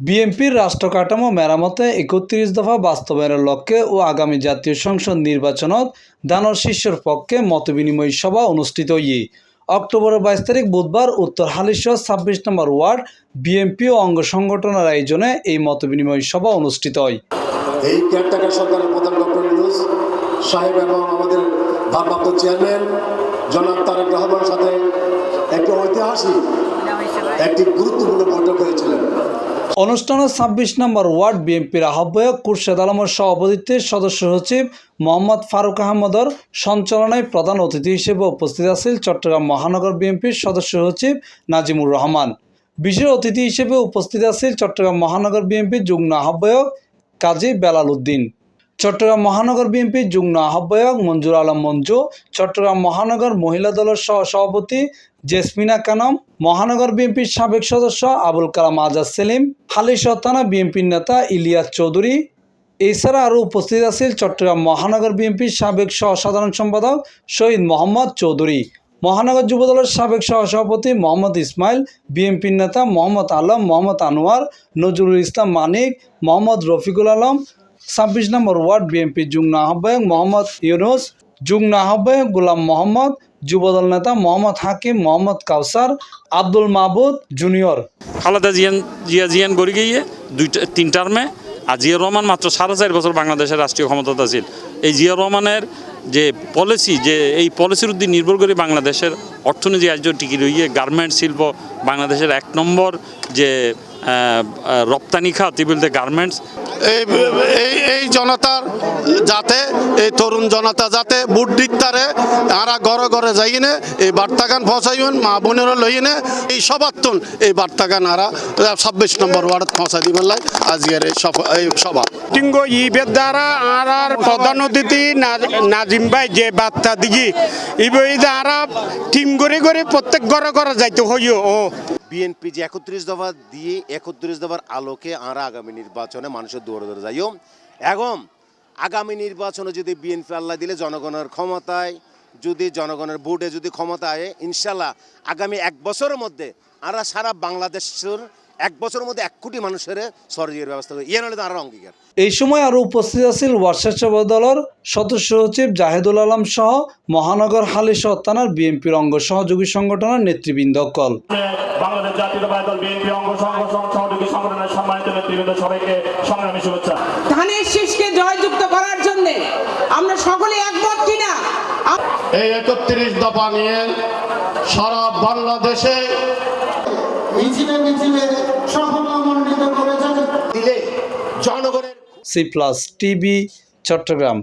বিএনপির রাষ্ট্র কাঠামো মেরামতে একত্রিশ দফা বাস্তবায়নের লক্ষ্যে ও আগামী জাতীয় সংসদ নির্বাচনত দানর শীর্ষের পক্ষে মতবিনিময় সভা অনুষ্ঠিত ইয়ে অক্টোবরের বাইশ তারিখ বুধবার উত্তর হালিশহর ছাব্বিশ নম্বর ওয়ার্ড বিএনপি ও অঙ্গ সংগঠনের আয়োজনে এই মতবিনিময় সভা অনুষ্ঠিত হয়। এই কেয়ারটেকার সরকারের প্রধান ডক্টর ইউনুস সাহেব এবং আমাদের ভারপ্রাপ্ত চেয়ারম্যান জনাব তারেক রহমানের সাথে একটি ঐতিহাসিক, একটি গুরুত্বপূর্ণ বৈঠক হয়েছিলেন অনুষ্ঠানে ছাব্বিশ নম্বর ওয়ার্ড বিএনপির আহ্বায়ক কুরশেদ আলমের সভাপতিত্বে সদস্য সচিব মোহাম্মদ ফারুক আহমদর সঞ্চালনায় প্রধান অতিথি হিসেবে উপস্থিত আছেন চট্টগ্রাম মহানগর বিএনপির সদস্য সচিব নাজিমুর রহমান। বিশেষ অতিথি হিসেবে উপস্থিত আছেন চট্টগ্রাম মহানগর বিএনপির যুগ্ম আহ্বায়ক কাজী বেলাল উদ্দিন। চট্টগ্রাম মহানগর বিএনপির যুগ্ম আহ্বায়ক মঞ্জুর আলম মঞ্জু, চট্টগ্রাম মহানগর মহিলা দলের সহ সভাপতি জেসমিনা কানম, মহানগর বিএনপির সাবেক সদস্য আবুল কালাম আজাদ সেলিম হালিশহর থানা বিএনপির নেতা ইলিয়াস চৌধুরী। এছাড়া আরও উপস্থিত আছেন চট্টগ্রাম মহানগর বিএনপির সাবেক সহ সাধারণ সম্পাদক শহীদ মোহাম্মদ চৌধুরী। মহানগর যুবদলের সাবেক সহসভাপতি মোহাম্মদ ইসমাইল, বিএনপির নেতা মোহাম্মদ আলম, মোহাম্মদ আনোয়ার, নজরুল ইসলাম মানিক, মোহাম্মদ রফিকুল আলম ছাব্বিশ নম্বর ওয়ার্ড বিএনপির যুগ্ম আহ্বায়ক মোহাম্মদ ইউনুস, যুগ্ম আহ্বায়ক গোলাম মোহাম্মদ, যুবদল নেতা মোহাম্মদ হাকিম, মোহাম্মদ কাউসার, আব্দুল মাহবুদ জুনিয়র। খালেদা জিয়ান, জিয়া জিয়ান গড়ি গিয়ে দুইটা, তিন টার্মে, আর জিয়া রহমান মাত্র সাড়ে চার বছর বাংলাদেশের রাষ্ট্রীয় ক্ষমতা ছিল এই জিয়া রহমানের যে পলিসি যে এই পলিসির উদ্দিন নির্ভর করে বাংলাদেশের অর্থনীতি আজ টিকি রইয়ে গার্মেন্ট শিল্প, বাংলাদেশের এক নম্বর যে রপ্তানি খাত বলতে গার্মেন্টস এই এই জনতার যাতে, এই তরুণ জনতা যাতে বুট দিকতারে, আরা ঘরে ঘরে যাইনে, এই বার্তাগান পৌঁছাইবেন, মা বোনেরও লইনে, এই সবাত্তন, এই বার্তাগান আরা ছাব্বিশ নম্বর ওয়ার্ডত পৌঁছাই দিবেন লাই, আজকের এই সভা এই সভা। টিঙ্গ ইবের দ্বারা আর আর প্রধান অতিথি নাজিম ভাই, যে বার্তা দিগি। ইবই দ্বারা টিম করে করে প্রত্যেক ঘরে ঘরে যাইতে হইও, ও। বিএনপি যে একত্রিশ দফা দিয়ে একত্রিশ দফার আলোকে আমরা আগামী নির্বাচনে মানুষের দৌড়ে দৌড়ে যাইও এবং আগামী নির্বাচনে যদি বিএনপি আল্লাহ দিলে জনগণের ক্ষমতায়, যদি জনগণের ভোটে যদি ক্ষমতা আয় ইনশাল্লাহ আগামী এক বছরের মধ্যে আমরা সারা বাংলাদেশের এক বছরের মধ্যে এক কোটি মানুষের সরজির ব্যবস্থা করি ইয়ে নাহলে তো আরও অঙ্গীকার। এই সময় আরও উপস্থিত আছেন ওয়ার্সাদ সেবা দলের সদস্য সচিব জাহেদুল আলম সহ মহানগর হালিশহর থানার বিএনপির অঙ্গ সহযোগী সংগঠনের নেতৃবৃন্দ কল বাংলাদেশ জাতীয়তাবাদী দল বিএনপি অঙ্গ সংগঠন সহযোগী সংগঠনের সম্মানিত নেতৃবৃন্দ সবাইকে সংগ্রামী শুভেচ্ছা। ধানের শীষকে জয়যুক্ত করার জন্য আমরা সকলে একমত কিনা? এই একত্রিশ দফা নিয়ে সারা বাংলাদেশে মিছিলে মিছিলে সাফল্য মণ্ডিত করেছেন। দিলে জনগণের সি প্লাস টিভি চট্টগ্রাম